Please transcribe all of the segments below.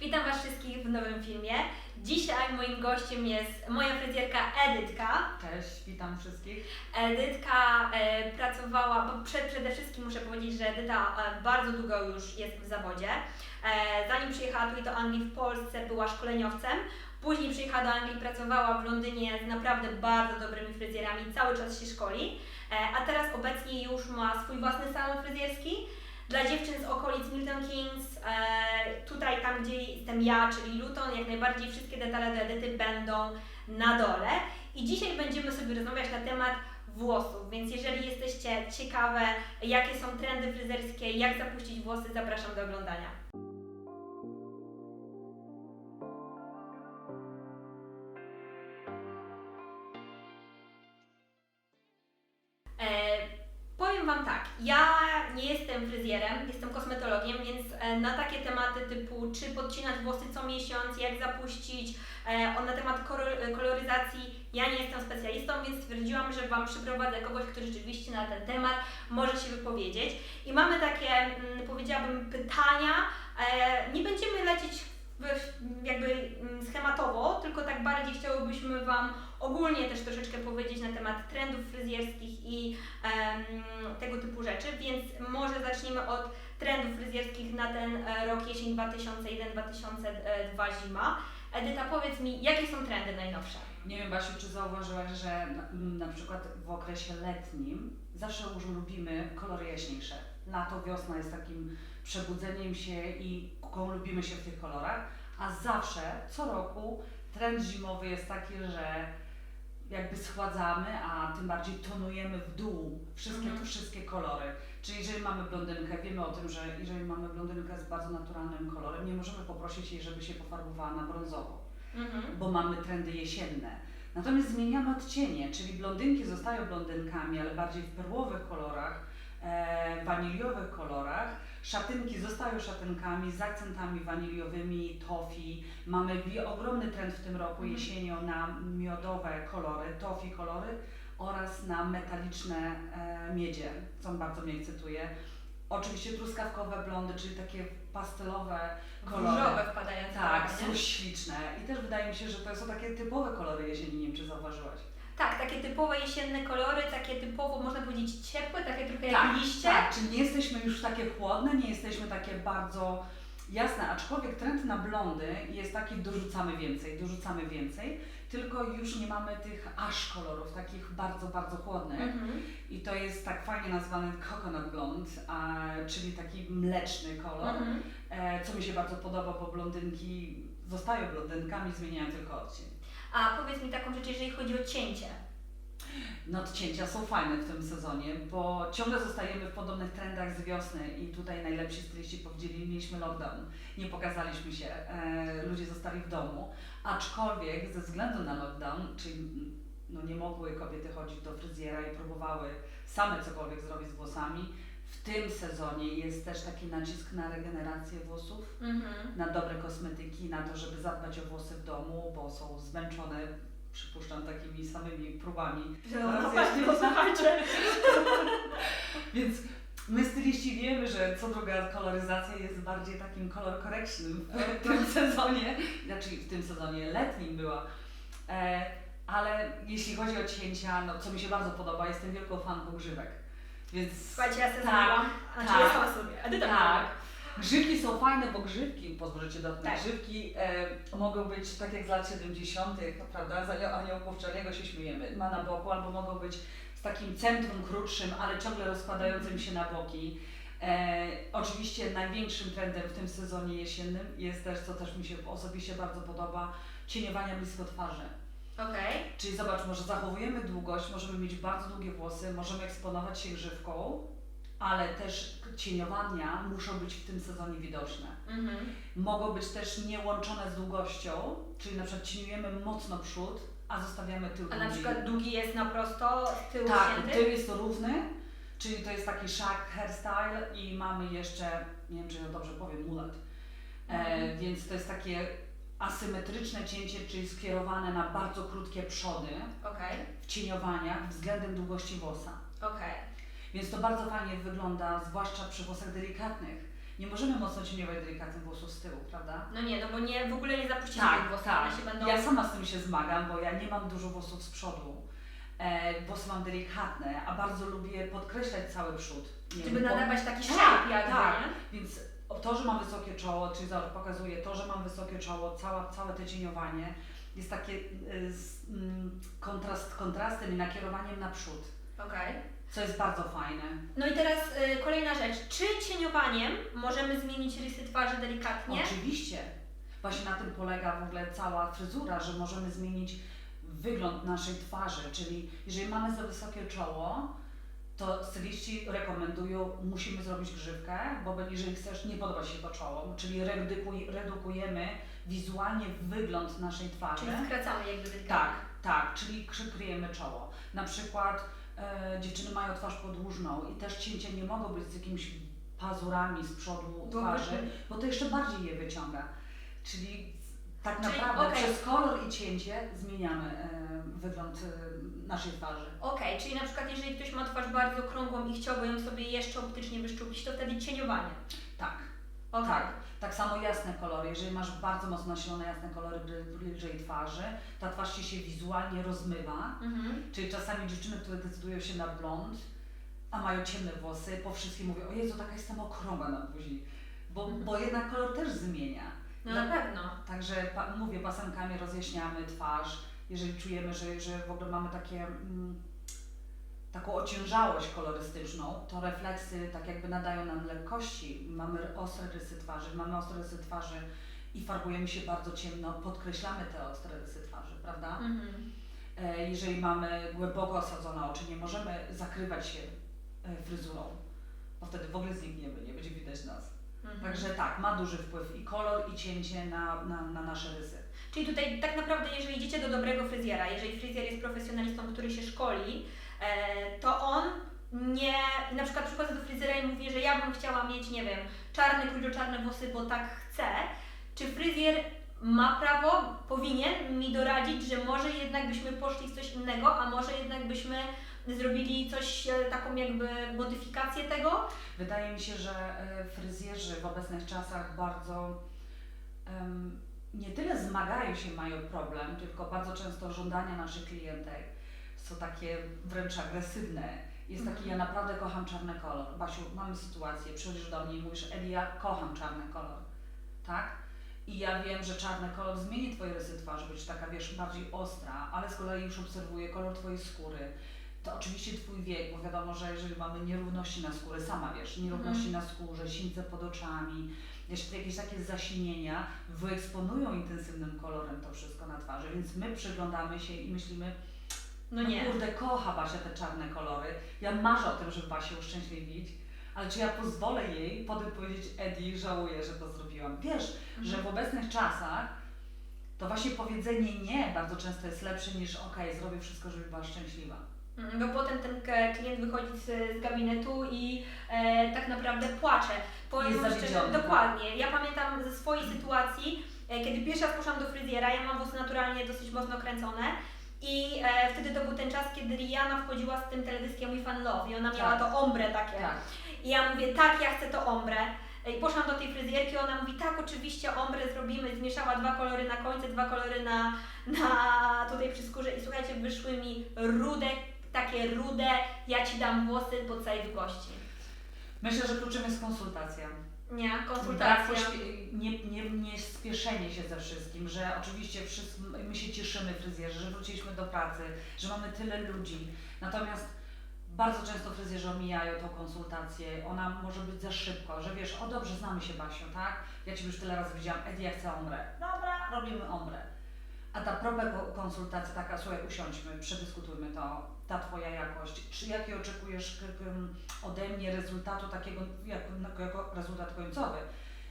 Witam Was wszystkich w nowym filmie. Dzisiaj moim gościem jest moja fryzjerka Edytka. Cześć, witam wszystkich. Edytka e, pracowała, bo przed, przede wszystkim muszę powiedzieć, że Edyta e, bardzo długo już jest w zawodzie. E, zanim przyjechała tutaj do Anglii w Polsce, była szkoleniowcem. Później przyjechała do Anglii, pracowała w Londynie z naprawdę bardzo dobrymi fryzjerami, cały czas się szkoli. E, a teraz obecnie już ma swój własny salon fryzjerski dla dziewczyn z okolic Milton Keynes, e, tutaj tam gdzie jestem ja, czyli Luton, jak najbardziej wszystkie detale do Edyty będą na dole. I dzisiaj będziemy sobie rozmawiać na temat włosów, więc jeżeli jesteście ciekawe, jakie są trendy fryzjerskie, jak zapuścić włosy, zapraszam do oglądania. Jestem fryzjerem, jestem kosmetologiem, więc e, na takie tematy typu czy podcinać włosy co miesiąc, jak zapuścić, e, na temat koloryzacji, ja nie jestem specjalistą, więc stwierdziłam, że Wam przyprowadzę kogoś, kto rzeczywiście na ten temat może się wypowiedzieć. I mamy takie, mm, powiedziałabym, pytania, e, nie będziemy lecieć jakby mm, schematowo, tylko tak bardziej chciałybyśmy Wam ogólnie też troszeczkę powiedzieć na temat trendów fryzjerskich i em, tego typu rzeczy, więc może zaczniemy od trendów fryzjerskich na ten e, rok jesień 2001-2002 zima. Edyta, powiedz mi, jakie są trendy najnowsze? Nie wiem, Basiu, czy zauważyłaś, że na, na przykład w okresie letnim zawsze już lubimy kolory jaśniejsze. Lato, wiosna jest takim przebudzeniem się i lubimy się w tych kolorach, a zawsze, co roku, trend zimowy jest taki, że jakby schładzamy, a tym bardziej tonujemy w dół wszystkie, Mhm. wszystkie kolory. Czyli jeżeli mamy blondynkę, wiemy o tym, że jeżeli mamy blondynkę z bardzo naturalnym kolorem, nie możemy poprosić jej, żeby się pofarbowała na brązowo Mhm. bo mamy trendy jesienne. Natomiast zmieniamy odcienie, czyli blondynki zostają blondynkami, ale bardziej w perłowych kolorach, waniliowych kolorach. Szatynki zostają szatynkami z akcentami waniliowymi, tofi. Mamy ogromny trend w tym roku Mhm. jesienią na miodowe kolory, tofi kolory oraz na metaliczne e, miedzie, co bardzo mnie ekscytuje. Oczywiście truskawkowe blondy, czyli takie pastelowe kolory. Różowe wpadające. Tak, są śliczne i też wydaje mi się, że to są takie typowe kolory jesieni, nie wiem czy zauważyłaś. Tak, takie typowe jesienne kolory, takie typowo, można powiedzieć, ciepłe, takie trochę tak, jak liście. tak, czyli nie jesteśmy już takie chłodne, nie jesteśmy takie bardzo jasne, aczkolwiek trend na blondy jest taki dorzucamy więcej, dorzucamy więcej, tylko już nie mamy tych aż kolorów, takich bardzo, bardzo chłodnych. Mhm. I to jest tak fajnie nazwany coconut blond, a, czyli taki mleczny kolor. Mhm. E, co mi się bardzo podoba, bo blondynki zostają blondynkami, zmieniają tylko odcień. A powiedz mi taką rzecz, jeżeli chodzi o cięcie. No odcięcia są fajne w tym sezonie, bo ciągle zostajemy w podobnych trendach z wiosny i tutaj najlepsi styliści powiedzieli, mieliśmy lockdown, nie pokazaliśmy się, e, ludzie zostali w domu, aczkolwiek ze względu na lockdown, czyli no, nie mogły kobiety chodzić do fryzjera i próbowały same cokolwiek zrobić z włosami, w tym sezonie jest też taki nacisk na regenerację włosów, Mhm. na dobre kosmetyki, na to, żeby zadbać o włosy w domu, bo są zmęczone, przypuszczam, takimi samymi próbami. No, Zaraz no posłuchajcie. Więc my styliści wiemy, że co druga koloryzacja jest bardziej takim color correction w tym sezonie, znaczy w tym sezonie letnim była. E, ale jeśli chodzi o cięcia, no co mi się bardzo podoba, jestem wielką fanką grzywek. Więc Słuchajcie, ja sobie Tak, zrobiłam, znaczy tak. ja sama sobie, Edyta tak. Grzywki są fajne, bo grzywki, pozwólcie się dotknąć, Tak. grzywki e, mogą być tak jak z lat 70., prawda, z anioł- aniołków czarnego się śmiejemy, ma na boku, albo mogą być z takim centrum krótszym, ale ciągle rozkładającym się na boki. E, oczywiście największym trendem w tym sezonie jesiennym jest też, co też mi się osobiście bardzo podoba, cieniowania blisko twarzy. Okej. Czyli zobacz, może zachowujemy długość, możemy mieć bardzo długie włosy, możemy eksponować się grzywką, ale też cieniowania muszą być w tym sezonie widoczne. Mhm. Mogą być też niełączone z długością, czyli na przykład cieniujemy mocno przód, a zostawiamy tył A na długi. przykład długi jest na prosto, z tyłu Tak, tył jest równy, czyli to jest taki shag hairstyle i mamy jeszcze, nie wiem czy ja dobrze powiem, mulet. E, Mhm. więc to jest takie asymetryczne cięcie, czyli skierowane na bardzo krótkie przody Okej, w cieniowaniach względem długości włosa. okej. Więc to bardzo fajnie wygląda, zwłaszcza przy włosach delikatnych. Nie możemy mocno cieniować delikatnych włosów z tyłu, prawda? No nie, no bo nie, w ogóle nie zapuścicie Tak, tych włosów, tak. one się będą... Ja sama z tym się zmagam, bo ja nie mam dużo włosów z przodu. E, włosy mam delikatne, a bardzo lubię podkreślać cały przód. Nie Żeby wiem, nadawać taki Tak, shape jakby, tak. Więc to, że mam wysokie czoło, czyli zobacz, pokazuje to, że mam wysokie czoło, cała, całe to cieniowanie jest takie y, z, mm, kontrast, kontrastem i nakierowaniem naprzód, Okej. co jest bardzo fajne. No i teraz y, kolejna rzecz. Czy cieniowaniem możemy zmienić rysy twarzy delikatnie? Oczywiście. Właśnie na tym polega w ogóle cała fryzura, że możemy zmienić wygląd naszej twarzy, czyli jeżeli mamy za wysokie czoło, to styliści rekomendują, musimy zrobić grzywkę, bo jeżeli chcesz, nie podoba się to czoło, czyli redukuj, redukujemy wizualnie wygląd naszej twarzy. Czyli skracamy jakby delikatnie. Tak, tak, czyli przykryjemy czoło. Na przykład e, dziewczyny mają twarz podłużną i też cięcia nie mogą być z jakimiś pazurami z przodu twarzy, bo to jeszcze bardziej je wyciąga. Czyli tak Czyli, naprawdę okej. przez kolor i cięcie zmieniamy e, wygląd e, naszej twarzy. Okej, czyli na przykład jeżeli ktoś ma twarz bardzo okrągłą i chciałby ją sobie jeszcze optycznie wyszczuplić, to wtedy cieniowanie. Tak, Okej. tak. Tak samo jasne kolory. Jeżeli masz bardzo mocno nasilone jasne kolory bli- bliżej twarzy, ta twarz ci się wizualnie rozmywa. Mhm. Czyli czasami dziewczyny, które decydują się na blond, a mają ciemne włosy, po wszystkim mówią, o Jezu, taka jestem okrągła na buzi. Bo, Mhm. bo jednak kolor też zmienia. No na pewno. Także pa, mówię, pasemkami rozjaśniamy twarz, jeżeli czujemy, że, że w ogóle mamy takie, mm, taką ociężałość kolorystyczną, to refleksy tak jakby nadają nam lekkości. Mamy ostre rysy twarzy, mamy ostre rysy twarzy i farbujemy się bardzo ciemno, podkreślamy te ostre rysy twarzy, prawda? Mhm. E, jeżeli mamy głęboko osadzone oczy, nie możemy zakrywać się e, fryzurą, bo wtedy w ogóle znikniemy, nie będzie widać nas. Mhm. Także tak, ma duży wpływ i kolor, i cięcie na, na, na nasze rysy. Czyli tutaj tak naprawdę, jeżeli idziecie do dobrego fryzjera, jeżeli fryzjer jest profesjonalistą, który się szkoli, e, to on nie, na przykład przychodzę do fryzjera i mówię, że ja bym chciała mieć, nie wiem, czarne, krótko-czarne włosy, bo tak chcę. Czy fryzjer ma prawo, powinien mi doradzić, że może jednak byśmy poszli w coś innego, a może jednak byśmy zrobili coś, e, taką jakby modyfikację tego? Wydaje mi się, że e, fryzjerzy w obecnych czasach bardzo em, nie tyle zmagają się, mają problem, tylko bardzo często żądania naszych klientek są takie wręcz agresywne. Jest taki, Mhm. ja naprawdę kocham czarny kolor. Basiu, mamy sytuację, przychodzisz do mnie i mówisz, Eli, ja kocham czarny kolor, tak? I ja wiem, że czarny kolor zmieni Twoje rysy twarzy, być taka, wiesz, bardziej ostra, ale z kolei już obserwuję kolor Twojej skóry. To oczywiście Twój wiek, bo wiadomo, że jeżeli mamy nierówności na skórze, sama wiesz, nierówności na skórze, sińce pod oczami, jeszcze jakieś takie zaśnienia, wyeksponują intensywnym kolorem to wszystko na twarzy, więc my przyglądamy się i myślimy, No nie. kurde, kocha Basia te czarne kolory, ja marzę o tym, żeby Basię uszczęśliwić, ale czy ja pozwolę jej potem powiedzieć, Edi, żałuję, że to zrobiłam. Wiesz, Mhm. że w obecnych czasach to właśnie powiedzenie nie bardzo często jest lepsze niż okej, zrobię wszystko, żeby była szczęśliwa. Mm, Bo potem ten klient wychodzi z, z gabinetu i e, tak naprawdę płacze. Powiem Jest szczerze, zawiedziony, tak. dokładnie. Ja pamiętam ze swojej sytuacji, e, kiedy pierwszy raz poszłam do fryzjera, ja mam włosy naturalnie dosyć mocno kręcone. I e, wtedy to był ten czas, kiedy Rihanna wchodziła z tym teledyskiem We Fan Love i ona miała Tak. to ombre takie. Tak. I ja mówię, tak, ja chcę to ombre. I poszłam do tej fryzjerki, ona mówi, tak, oczywiście ombre zrobimy. Zmieszała dwa kolory na końcu, dwa kolory na, na tutaj przy skórze. I słuchajcie, wyszły mi rude, takie rude, ja ci dam włosy po całej długości. Myślę, że kluczem jest konsultacja. Nie, Brak konsultacja. pośpie- nie, nie, nie spieszenie się ze wszystkim, że oczywiście wszyscy, my się cieszymy fryzjerzy, że wróciliśmy do pracy, że mamy tyle ludzi. Natomiast bardzo często fryzjerzy omijają tą konsultację. Ona może być za szybko, że wiesz, o dobrze, znamy się Basiu, tak? Ja Cię już tyle razy widziałam, Edi, ja chcę ombre. Dobra, robimy ombre. A ta propa ko- konsultacja taka, słuchaj, usiądźmy, przedyskutujmy to, ta Twoja jakość, czy jaki oczekujesz ode mnie rezultatu takiego, jak, jako rezultat końcowy.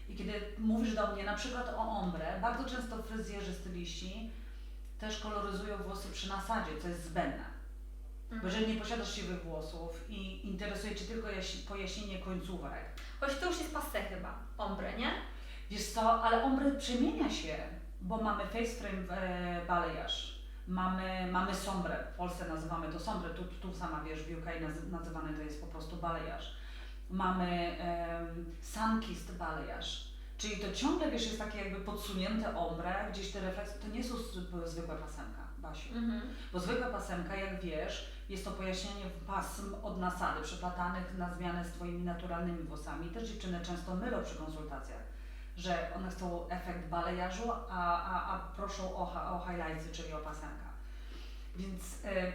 I kiedy mówisz do mnie na przykład o ombre, bardzo często fryzjerzy, styliści też koloryzują włosy przy nasadzie, co jest zbędne. Bo Mhm. jeżeli nie posiadasz siwych włosów i interesuje Cię tylko jaś- pojaśnienie końcówek, Choć to już jest passe chyba, ombre, nie? Wiesz co, ale ombre przemienia się, bo mamy face frame e, balayage, mamy, mamy sombre, w Polsce nazywamy to sombre, tu, tu sama wiesz, w UK naz- nazywane to jest po prostu balayage. mamy um, sun-kissed balayage, czyli to ciągle, wiesz, jest takie jakby podsunięte ombre, gdzieś te refleksje, to nie są zwykłe pasemka, Basiu. Mhm. Bo zwykła pasemka, jak wiesz, jest to pojaśnienie pasm od nasady, przeplatanych na zmianę z Twoimi naturalnymi włosami. Też dziewczyny często mylą przy konsultacjach, że one chcą efekt balejarzu, a, a, a proszą o, o highlights, czyli o pasemka. Więc y,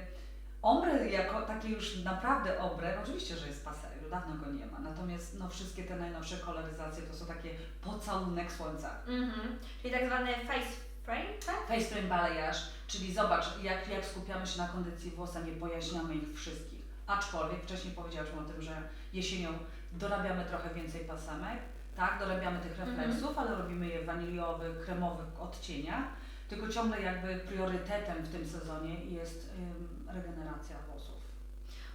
ombre jako takie już naprawdę ombre, oczywiście, że jest pasek, dawno go nie ma, natomiast no, wszystkie te najnowsze koloryzacje to są takie pocałunek słońca. Mhm. Czyli tak zwany face frame, tak? Face frame balayage, czyli zobacz, jak, jak skupiamy się na kondycji włosa, nie pojaśniamy ich wszystkich. Aczkolwiek wcześniej powiedziałyśmy o tym, że jesienią dorabiamy trochę więcej pasemek, tak, dorabiamy tych refleksów, ale robimy je w waniliowych, kremowych odcieniach, tylko ciągle jakby priorytetem w tym sezonie jest ym, regeneracja włosów.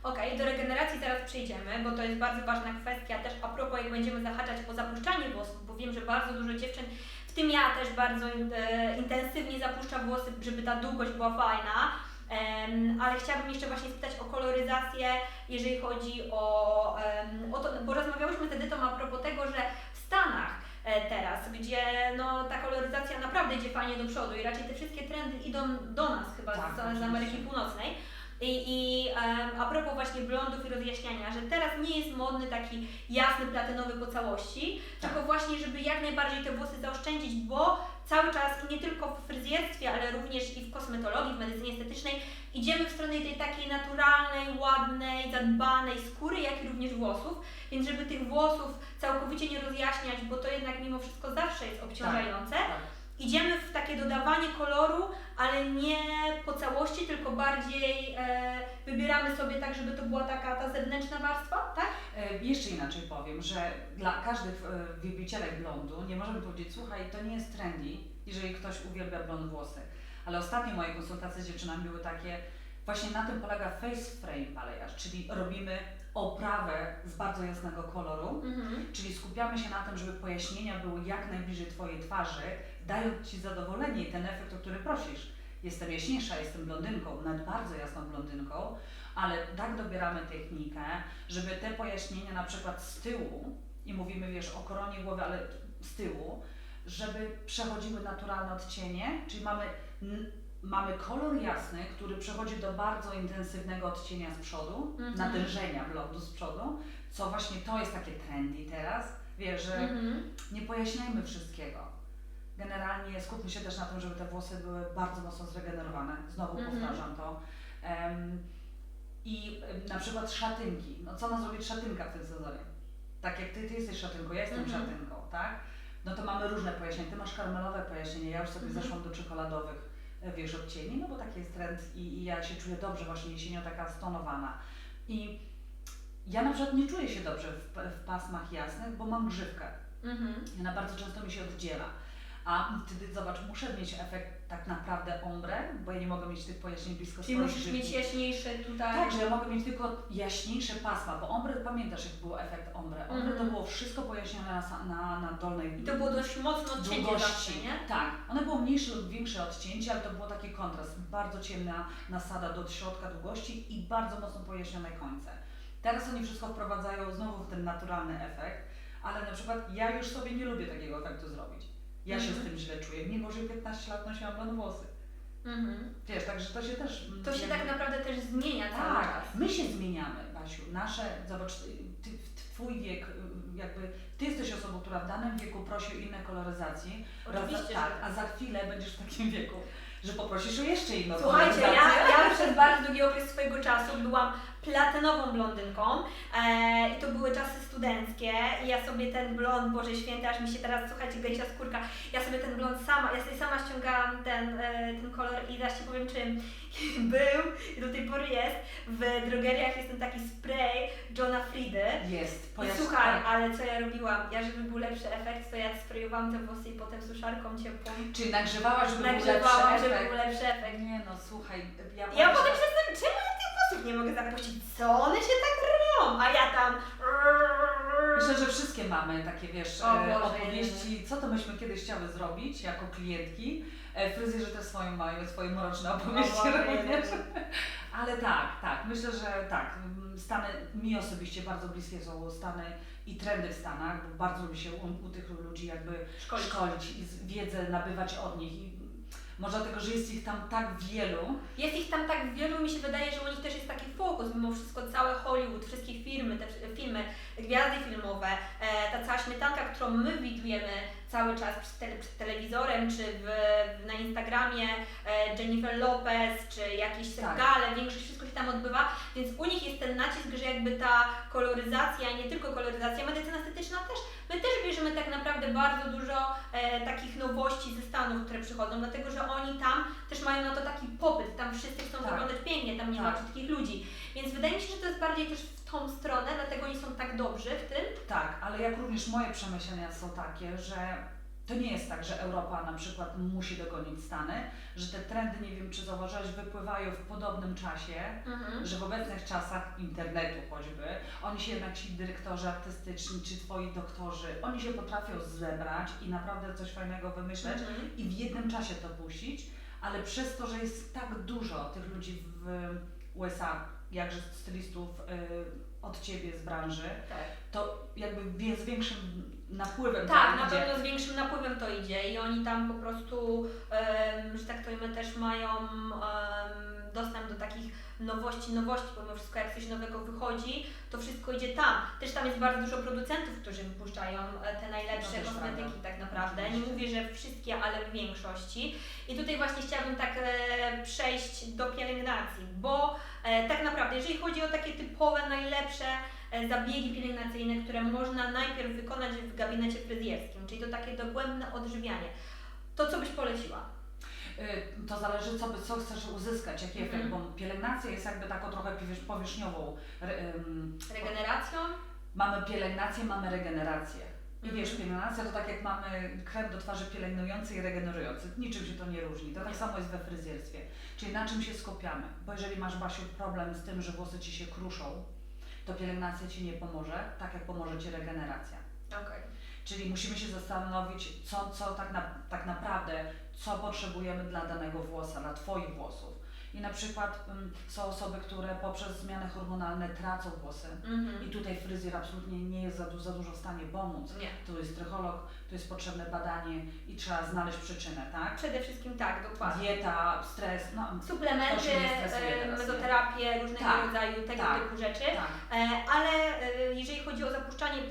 Okej, do regeneracji zaraz przejdziemy, bo to jest bardzo ważna kwestia też a propos jak będziemy zahaczać o zapuszczanie włosów, bo wiem, że bardzo dużo dziewczyn, w tym ja też bardzo e, intensywnie zapuszcza włosy, żeby ta długość była fajna. Em, ale chciałabym jeszcze właśnie spytać o koloryzację, jeżeli chodzi o, em, o to, bo rozmawiałyśmy z Edytą a propos tego, że Stanach e, teraz, gdzie no, ta koloryzacja naprawdę idzie fajnie do przodu i raczej te wszystkie trendy idą do nas chyba Tak, z, z. Ameryki Północnej. I, i em, a propos właśnie blondów i rozjaśniania, że teraz nie jest modny taki jasny, platynowy po całości, Tak. tylko właśnie, żeby jak najbardziej te włosy zaoszczędzić, bo cały czas i nie tylko w fryzjerstwie, ale również i w kosmetologii, w medycynie estetycznej idziemy w stronę tej takiej naturalnej, ładnej, zadbanej skóry, jak i również włosów, więc żeby tych włosów całkowicie nie rozjaśniać, bo to jednak mimo wszystko zawsze jest obciążające, Tak. Idziemy w takie dodawanie koloru, ale nie po całości, tylko bardziej e, wybieramy sobie tak, żeby to była taka ta zewnętrzna warstwa, tak? E, Jeszcze inaczej powiem, że dla każdych e, wielbicielek blondu nie możemy powiedzieć, słuchaj, to nie jest trendy, jeżeli ktoś uwielbia blond włosy. Ale ostatnie moje konsultacje z dziewczynami były takie, właśnie na tym polega face frame balayage, czyli robimy oprawę z bardzo jasnego koloru, Mhm. czyli skupiamy się na tym, żeby pojaśnienia były jak najbliżej Twojej twarzy, dając Ci zadowolenie i ten efekt, o który prosisz. Jestem jaśniejsza, jestem blondynką, nawet bardzo jasną blondynką, ale tak dobieramy technikę, żeby te pojaśnienia na przykład z tyłu, i mówimy wiesz o koronie głowy, ale z tyłu, żeby przechodziły naturalne odcienie, czyli mamy, mamy kolor jasny, który przechodzi do bardzo intensywnego odcienia z przodu, Mhm. natężenia blondu z przodu, co właśnie to jest takie trendy teraz, wiesz, że Mhm. nie pojaśniajmy wszystkiego. Generalnie skupmy się też na tym, żeby te włosy były bardzo mocno zregenerowane. Znowu Mhm. powtarzam to. Em, I na przykład szatynki. No co ma zrobić szatynka w tym sezonie? Tak jak ty, ty jesteś szatynką, ja jestem Mhm. szatynką, tak? No to mamy różne pojaśnienia. Ty masz karmelowe pojaśnienie, ja już sobie Mhm. zeszłam do czekoladowych, wiesz, odcieni, no bo taki jest trend i, i ja się czuję dobrze właśnie jesienią taka stonowana. I ja na przykład nie czuję się dobrze w, w pasmach jasnych, bo mam grzywkę. Mhm. Ona bardzo często mi się oddziela. A wtedy zobacz, muszę mieć efekt tak naprawdę ombre, bo ja nie mogę mieć tych pojaśnień blisko Czyli swojej musisz mieć jaśniejsze tutaj. Tak, że ja mogę mieć tylko jaśniejsze pasma, bo ombre, pamiętasz jak był efekt ombre? Ombre Mhm. to było wszystko pojaśnione na, na, na dolnej I to było dość mocno odcięcie zawsze, długości. nie? Tak, one było mniejsze lub większe odcięcie, ale to było taki kontrast. Bardzo ciemna nasada do środka długości i bardzo mocno pojaśnione końce. Teraz oni wszystko wprowadzają znowu w ten naturalny efekt, ale na przykład ja już sobie nie lubię takiego efektu zrobić. Ja się Mhm. z tym źle czuję, mimo że 15 lat nosiłam blond włosy. Mhm. Wiesz, także to się też... To się tak naprawdę też zmienia cały tak, czas. my się zmieniamy, Basiu. Nasze, zobacz, ty, twój wiek, jakby ty jesteś osobą, która w danym wieku prosi o inne koloryzacji. Oczywiście, tak, że a za chwilę będziesz w takim wieku, że poprosisz o jeszcze inną Słuchajcie, ja, ja przez bardzo długi okres swojego czasu byłam platynową blondynką e, i to były czasy studenckie. I ja sobie ten blond, Boże Święty, aż mi się teraz, słuchajcie, gęsia skórka, ja sobie ten blond sama, ja sobie sama ściągałam ten, e, ten kolor i zaraz Ci powiem czym był i do tej pory jest, w drogeriach. Jest ten taki spray Johna Friedy Jest, i słuchaj, tak. ale co ja robiłam? Ja, żeby był lepszy efekt, to ja sprayowałam te włosy i potem suszarką ciepłą. Czyli nagrzewałaś, żeby był lepszy żeby był lepszy efekt. Nie no, słuchaj, ja, Ja potem się zastanawiam, czemu ja tych włosów nie mogę zapuścić? Co one się tak robią? A ja tam Myślę, że wszystkie mamy takie, wiesz, O e, Boże, opowieści, co to myśmy kiedyś chciały zrobić jako klientki. E, Fryzjerzy też swoją mają, swoje mroczne opowieści Boże, również. Ale tak, tak, myślę, że tak. mm, Stany, mi osobiście bardzo bliskie są Stany i trendy w Stanach, bo bardzo lubię się u, u tych ludzi jakby Szkolić. szkolić i z- wiedzę nabywać od nich. I może dlatego, że jest ich tam tak wielu, Jest ich tam tak wielu, mi się wydaje, że u nich też jest taki fokus, mimo wszystko cały Hollywood, wszystkie firmy, te filmy, gwiazdy filmowe, e, ta cała śmietanka, którą my widujemy cały czas przed, przed telewizorem, czy w, na Instagramie, e, Jennifer Lopez, czy jakieś Tak. gale, większość wszystko się tam odbywa, więc u nich jest ten nacisk, że jakby ta koloryzacja, nie tylko koloryzacja, medycyna estetyczna też, my też bierzemy tak naprawdę bardzo dużo e, takich nowości ze Stanów, które przychodzą, dlatego że oni tam też mają na to taki popyt, tam wszyscy chcą Tak. wyglądać pięknie, tam nie ma Tak. brzydkich ludzi. Więc wydaje mi się, że to jest bardziej też w tą stronę, dlatego oni są tak dobrzy w tym. Tak, ale jak również moje przemyślenia są takie, że to nie jest tak, że Europa na przykład musi dogonić Stany, że te trendy, nie wiem czy zauważyłeś, wypływają w podobnym czasie, że w obecnych czasach internetu choćby, oni się jednak ci dyrektorzy artystyczni czy twoi doktorzy, oni się potrafią zebrać i naprawdę coś fajnego wymyśleć Mhm. i w jednym czasie to puścić, ale przez to, że jest tak dużo tych ludzi w USA, jakże stylistów y, od ciebie z branży, Tak. to jakby wie- z większym napływem Tak, na pewno z większym napływem to idzie i oni tam po prostu, że tak to ujmę, też mają dostęp do takich nowości, nowości, pomimo wszystko jak coś nowego wychodzi, to wszystko idzie tam. Też tam jest bardzo dużo producentów, którzy wypuszczają e, te najlepsze też kosmetyki prawda. tak naprawdę. Nie mówię, że wszystkie, ale w większości. I tutaj właśnie chciałabym tak e, przejść do pielęgnacji, bo tak naprawdę, jeżeli chodzi o takie typowe, najlepsze e, zabiegi pielęgnacyjne, które można najpierw wykonać w gabinecie fryzjerskim, czyli to takie dogłębne odżywianie, to co byś poleciła? Y, To zależy, co, co chcesz uzyskać, jaki Mhm. efekt, bo pielęgnacja jest jakby taką trochę powierz- powierzchniową. Re- ym, Regeneracją? Mamy pielęgnację, mamy regenerację. I Mhm. wiesz, pielęgnacja to tak jak mamy krem do twarzy pielęgnujący i regenerujący. Niczym się to nie różni. To tak samo jest we fryzjerstwie. Czyli na czym się skupiamy? Bo jeżeli masz, Basiu, problem z tym, że włosy Ci się kruszą, to pielęgnacja Ci nie pomoże, tak jak pomoże Ci regeneracja. Okej. Czyli musimy się zastanowić, co, co tak, na, tak naprawdę, co potrzebujemy dla danego włosa, dla Twoich włosów. I na przykład są osoby, które poprzez zmiany hormonalne tracą włosy. I Mhm. tutaj fryzjer absolutnie nie jest za, du- za dużo w stanie pomóc. Nie. Tu jest trycholog, tu jest potrzebne badanie i trzeba znaleźć przyczynę, tak? Przede wszystkim tak, dokładnie. Dieta, stres, no Suplementy, się nie stresuje e, teraz, nie? mezoterapię, różnego Tak, rodzaju tego tak, typu rzeczy. tak. E, Ale e, jeżeli chodzi o zapuszczanie,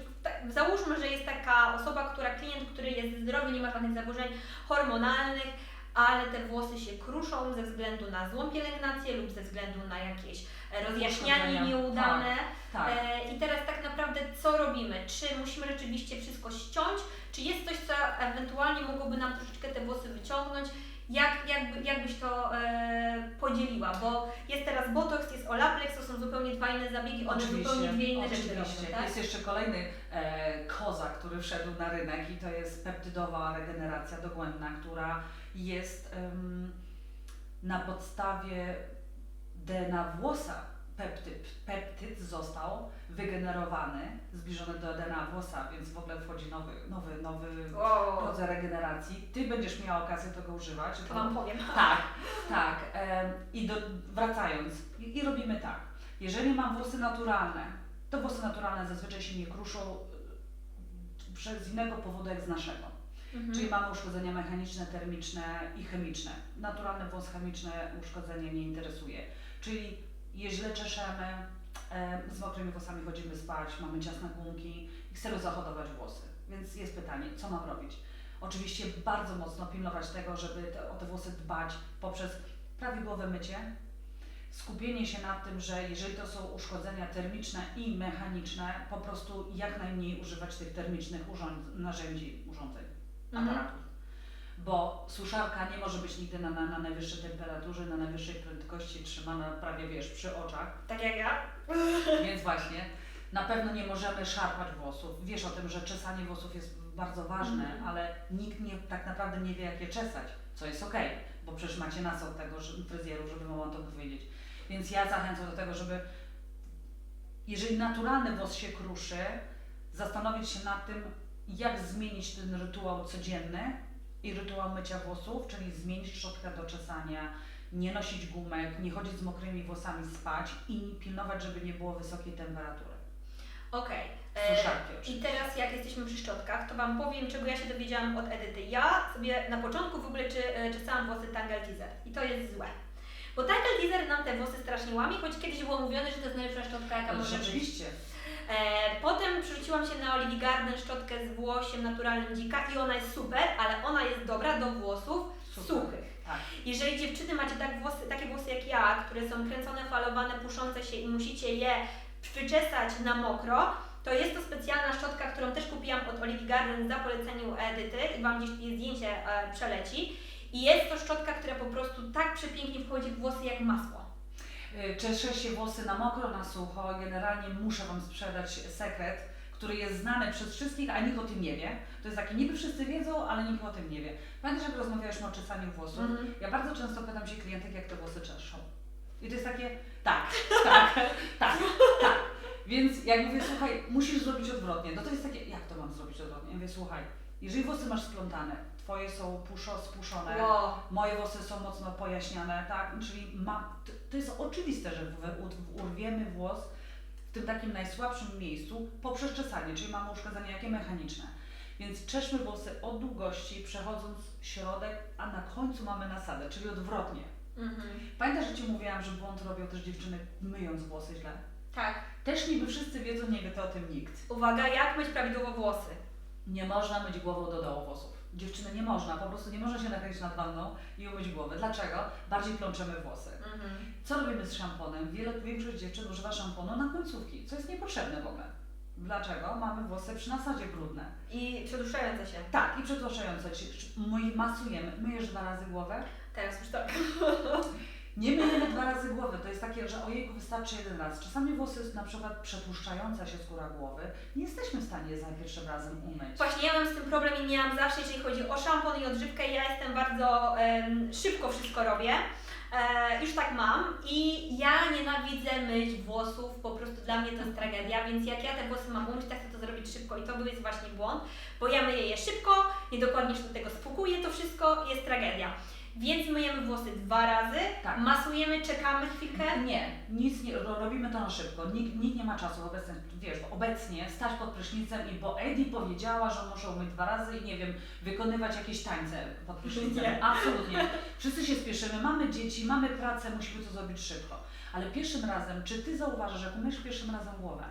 załóżmy, że jest taka osoba, która klient, który jest zdrowy, nie ma żadnych zaburzeń hormonalnych, ale te włosy się kruszą ze względu na złą pielęgnację lub ze względu na jakieś e, rozjaśnianie Uszkodzenia. nieudane. tak. E, I teraz tak naprawdę co robimy? Czy musimy rzeczywiście wszystko ściąć? Czy jest coś, co ewentualnie mogłoby nam troszeczkę te włosy wyciągnąć? Jak, jakby, jak byś to e, podzieliła? Bo jest teraz Botox, jest Olaplex, to są zupełnie dwa inne zabiegi, one zupełnie dwie inne rzeczy oczywiście. robią, tak? Jest jeszcze kolejny e, koza, który wszedł na rynek i to jest peptydowa regeneracja dogłębna, która jest em, na podstawie DNA włosa. Peptyd, peptyd został wygenerowany, zbliżony do DNA włosa, więc w ogóle wchodzi nowy, nowy, nowy Wow, rodzaj regeneracji. Ty będziesz miała okazję tego używać. to Wam powiem. tak, tak. I do, wracając, i, i robimy tak. Jeżeli mam włosy naturalne, to włosy naturalne zazwyczaj się nie kruszą y, przez innego powodu jak z naszego. Mhm. Czyli mamy uszkodzenia mechaniczne, termiczne i chemiczne. Naturalny włos chemiczne uszkodzenie nie interesuje. Czyli je źle czeszemy, em, z mokrymi włosami chodzimy spać, mamy ciasne gumki i chcemy zahodować włosy. Więc jest pytanie, co mam robić? Oczywiście bardzo mocno pilnować tego, żeby te, o te włosy dbać poprzez prawidłowe mycie, skupienie się na tym, że jeżeli to są uszkodzenia termiczne i mechaniczne, po prostu jak najmniej używać tych termicznych urząd- narzędzi, urządzeń, Mhm. aparatów. Bo suszarka nie może być nigdy na, na, na najwyższej temperaturze, na najwyższej prędkości, trzymana prawie wiesz, przy oczach. Tak jak ja? Więc właśnie, na pewno nie możemy szarpać włosów. Wiesz o tym, że czesanie włosów jest bardzo ważne, Mhm. ale nikt nie, tak naprawdę nie wie, jak je czesać, co jest okej, bo przecież macie nas od tego fryzjerów, żeby wam to powiedzieć. Więc ja zachęcam do tego, żeby jeżeli naturalny włos się kruszy, zastanowić się nad tym, jak zmienić ten rytuał codzienny i rytuał mycia włosów, czyli zmienić szczotkę do czesania, nie nosić gumek, nie chodzić z mokrymi włosami spać i pilnować, żeby nie było wysokiej temperatury. Okej. E, Suszarki I oczywiście. teraz jak jesteśmy przy szczotkach, to Wam powiem, czego ja się dowiedziałam od Edyty. Ja sobie na początku w ogóle czy, e, czesałam włosy Tangle Teaser i to jest złe. Bo Tangle Teaser nam te włosy strasznie łamie, choć kiedyś było mówione, że to jest najlepsza szczotka, jaka może być. rzeczywiście. E, potem przerzuciłam się na Olivia Garden szczotkę z włosiem naturalnym dzika i ona jest super, ale ona jest dobra do włosów Super. suchych. Tak. Jeżeli dziewczyny macie tak włosy, takie włosy jak ja, które są kręcone, falowane, puszące się i musicie je przyczesać na mokro, to jest to specjalna szczotka, którą też kupiłam od Olivia Garden za poleceniu Edyty i Wam gdzieś zdjęcie e, przeleci. I jest to szczotka, która po prostu tak przepięknie wchodzi w włosy jak masło. Y, Czeszę się włosy na mokro, na sucho. Generalnie muszę Wam sprzedać sekret, który jest znany przez wszystkich, a nikt o tym nie wie. To jest takie, niby wszyscy wiedzą, ale nikt o tym nie wie. Pamiętasz, jak rozmawialiśmy o czesaniu włosów? Mhm. Ja bardzo często pytam się klientek, jak te włosy czeszą. I to jest takie, tak, tak, tak, tak. Więc jak mówię, słuchaj, musisz zrobić odwrotnie. No to jest takie, jak to mam zrobić odwrotnie? Ja mówię, słuchaj, jeżeli włosy masz splątane, twoje są puszo, spuszczone, Wow. moje włosy są mocno pojaśniane, tak? Czyli ma, to, to jest oczywiste, że urwiemy włos w tym takim najsłabszym miejscu poprzez czesanie, czyli mamy uszkodzenie jakie mechaniczne. Więc czeszmy włosy od długości, przechodząc środek, a na końcu mamy nasadę, czyli odwrotnie. Mhm. Pamiętasz, że Ci mówiłam, że błąd robią też dziewczyny myjąc włosy źle? Tak. Też niby wszyscy wiedzą, nie wie to o tym nikt. Uwaga, jak myć prawidłowo włosy? Nie można myć głową do dołu włosów. Dziewczyny nie można, po prostu nie można się nakręcić nad wanną i umyć głowy. Dlaczego? Bardziej plączemy włosy. Mhm. Co robimy z szamponem? Wiele, większość dziewczyn używa szamponu na końcówki, co jest niepotrzebne w ogóle. Dlaczego? Mamy włosy przy nasadzie brudne. I przedłużające się. Tak, i przetłuszczające. się. My masujemy. Myjesz dwa razy głowę? Teraz już tak. Nie myjemy dwa razy głowy. To jest takie, że ojejku, wystarczy jeden raz. Czasami włosy, na przykład przetłuszczająca się skóra głowy, nie jesteśmy w stanie je za pierwszym razem umyć. Właśnie ja mam z tym problem i miałam zawsze, jeżeli chodzi o szampon i odżywkę, ja jestem bardzo szybko wszystko robię. E, już tak mam i ja nienawidzę myć włosów, po prostu dla mnie to jest tragedia, więc jak ja te włosy mam umyć, to chcę to zrobić szybko i to był jest właśnie błąd, bo ja myję je szybko, niedokładnie do tego spłukuję to wszystko, jest tragedia. Więc myjemy włosy dwa razy, Tak. masujemy, czekamy chwilkę. Nie, nic nie, ro- robimy to na szybko. Nikt, nikt nie ma czasu obecnie, wiesz, obecnie stać pod prysznicem i bo Eddie powiedziała, że muszę umyć dwa razy i nie wiem, wykonywać jakieś tańce pod prysznicem. Nie. Absolutnie. Wszyscy się spieszymy, mamy dzieci, mamy pracę, musimy to zrobić szybko. Ale pierwszym razem, czy ty zauważasz, że jak umyjesz pierwszym razem głowę,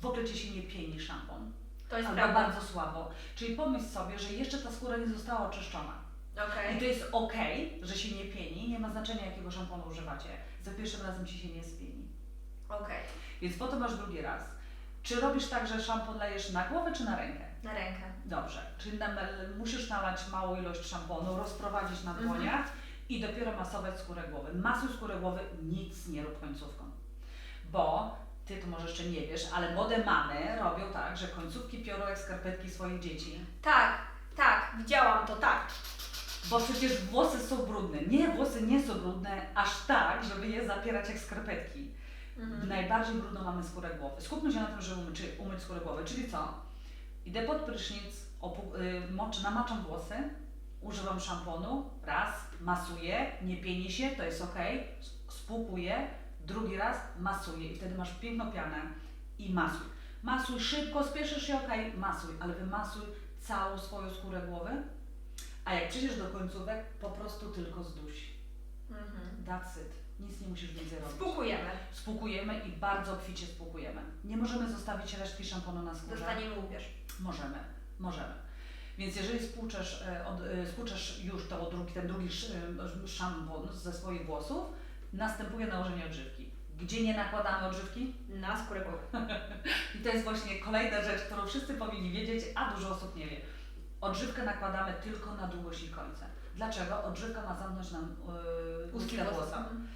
w ogóle ci się nie pieni szampon? To jest Albo prawda. bardzo słabo. Czyli pomyśl sobie, że jeszcze ta skóra nie została oczyszczona. Okej. I to jest ok, że się nie pieni, nie ma znaczenia jakiego szamponu używacie. Za pierwszym razem ci się nie spieni. Okej. Więc po to masz drugi raz. Czy robisz tak, że szampon lejesz na głowę czy na rękę? Na rękę. Dobrze. Czyli na, musisz nalać małą ilość szamponu, rozprowadzić na Mhm. dłoniach i dopiero masować skórę głowy. Masuj skórę głowy, nic nie rób końcówką. Bo ty to może jeszcze nie wiesz, ale młode mamy robią tak, że końcówki piorą jak skarpetki swoich dzieci. Tak, tak, widziałam to, tak. Bo przecież włosy są brudne. Nie, włosy nie są brudne aż tak, żeby je zapierać jak skarpetki. Mhm. Najbardziej brudną mamy skórę głowy. Skupmy się na tym, żeby umyć, umyć skórę głowy. Czyli co? Idę pod prysznic, opu- y, moczę, namaczam włosy, używam szamponu, raz, masuję, nie pieni się, to jest ok, spłukuję, drugi raz masuję i wtedy masz piękną pianę i masuj. Masuj szybko, spieszysz się, ok, masuj, ale wymasuj całą swoją skórę głowy, a jak przyjdziesz do końcówek, po prostu tylko zduś. Mhm. That's it. Nic nie musisz więcej robić. Spłukujemy. Spłukujemy i bardzo obficie spłukujemy. Nie możemy zostawić resztki szamponu na skórze. Dostaniemy łupież. Możemy, możemy. Więc jeżeli spłuczesz, e, od, e, spłuczesz już to, drugi, ten drugi sz- e, szampon ze swoich włosów, następuje nałożenie odżywki. Gdzie nie nakładamy odżywki? Na skórę głowy. I to jest właśnie kolejna rzecz, którą wszyscy powinni wiedzieć, a dużo osób nie wie. Odżywkę nakładamy tylko na długość i końce. Dlaczego? Odżywka ma zamknąć nam yy, Ustki ustkę włosa. Mhm.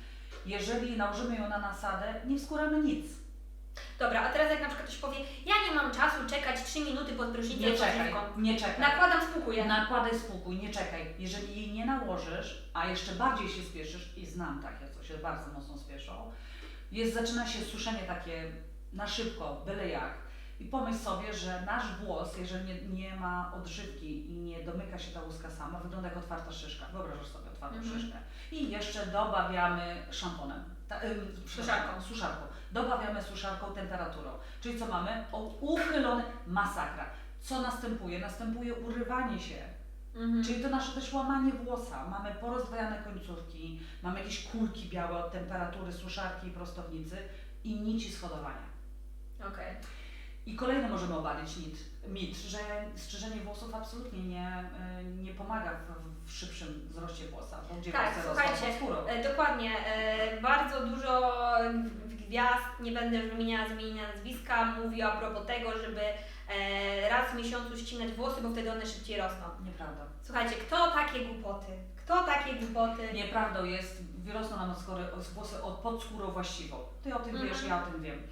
Jeżeli nałożymy ją na nasadę, nie wskóramy nic. Dobra, a teraz jak na przykład ktoś powie, ja nie mam czasu czekać 3 minuty pod prysznicem Nie z czekaj, odżywką. nie czekaj. Nakładam, spłukuję. Nakładaj spokój, nie czekaj. Jeżeli jej nie nałożysz, a jeszcze bardziej się spieszysz, i znam takie, co się bardzo mocno spieszą, jest, zaczyna się suszenie takie na szybko, byle jak. I pomyśl sobie, że nasz włos, jeżeli nie, nie ma odżywki i nie domyka się ta łuska sama, wygląda jak otwarta szyszka. Wyobrażasz sobie otwartą Mhm. szyszkę. I jeszcze dobawiamy szamponem. Ta, ym, Suszarką. Suszarką. Dobawiamy suszarką temperaturą. Czyli co mamy? O, uchylone masakra. Co następuje? Następuje urywanie się. Mhm. Czyli to nasze też łamanie włosa. Mamy porozdwojane końcówki, mamy jakieś kulki białe od temperatury suszarki i prostownicy i nici schodowania. Okej. I kolejny możemy obalić mit, mit że strzyżenie włosów absolutnie nie, y, nie pomaga w, w szybszym wzroście włosa, bo gdzie Tak, włosy rosną słuchajcie, skórą. E, Dokładnie. E, Bardzo dużo gwiazd, nie będę już wymieniała zmienienia nazwiska, mówi a propos tego, żeby e, raz w miesiącu ścinać włosy, bo wtedy one szybciej rosną. Nieprawda. Słuchajcie, kto takie głupoty? Kto takie głupoty? Nieprawdą jest, wyrosną nam skóry, włosy od pod skórą właściwą. Ty o tym Mhm. wiesz, ja o tym wiem.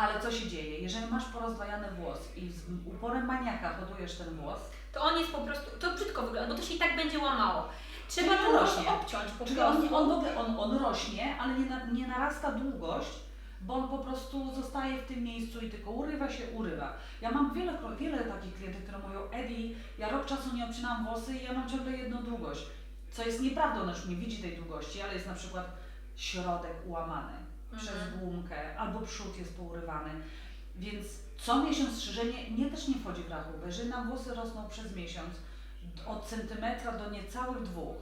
Ale co się dzieje? Jeżeli masz porozdwajany włos i z uporem maniaka hodujesz ten włos, To on jest po prostu, to brzydko wygląda, bo to się i tak będzie łamało. Trzeba włos rośnie. obciąć po Czyli on, on, on, on rośnie, ale nie, na, nie narasta długość, bo on po prostu zostaje w tym miejscu i tylko urywa się, urywa. Ja mam wiele, wiele takich klientów, które mówią, Edi, ja rok czasu nie obcinam włosy i ja mam ciągle jedną długość. Co jest nieprawdą, ona już nie widzi tej długości, ale jest na przykład środek przez Mhm. gumkę, albo przód jest pourywany. Więc co miesiąc strzyżenie nie też nie wchodzi w rachubę. Jeżeli nam włosy rosną przez miesiąc od centymetra do niecałych dwóch,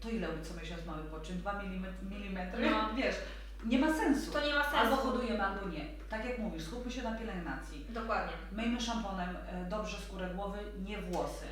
to ile co miesiąc mamy poczyn? 2 milimetry? No. Wiesz, nie ma sensu. To nie ma sensu. Albo hodujemy, albo nie. Tak jak mówisz, skupmy się na pielęgnacji. Dokładnie. Myjmy szamponem e, dobrze skórę głowy, nie włosy.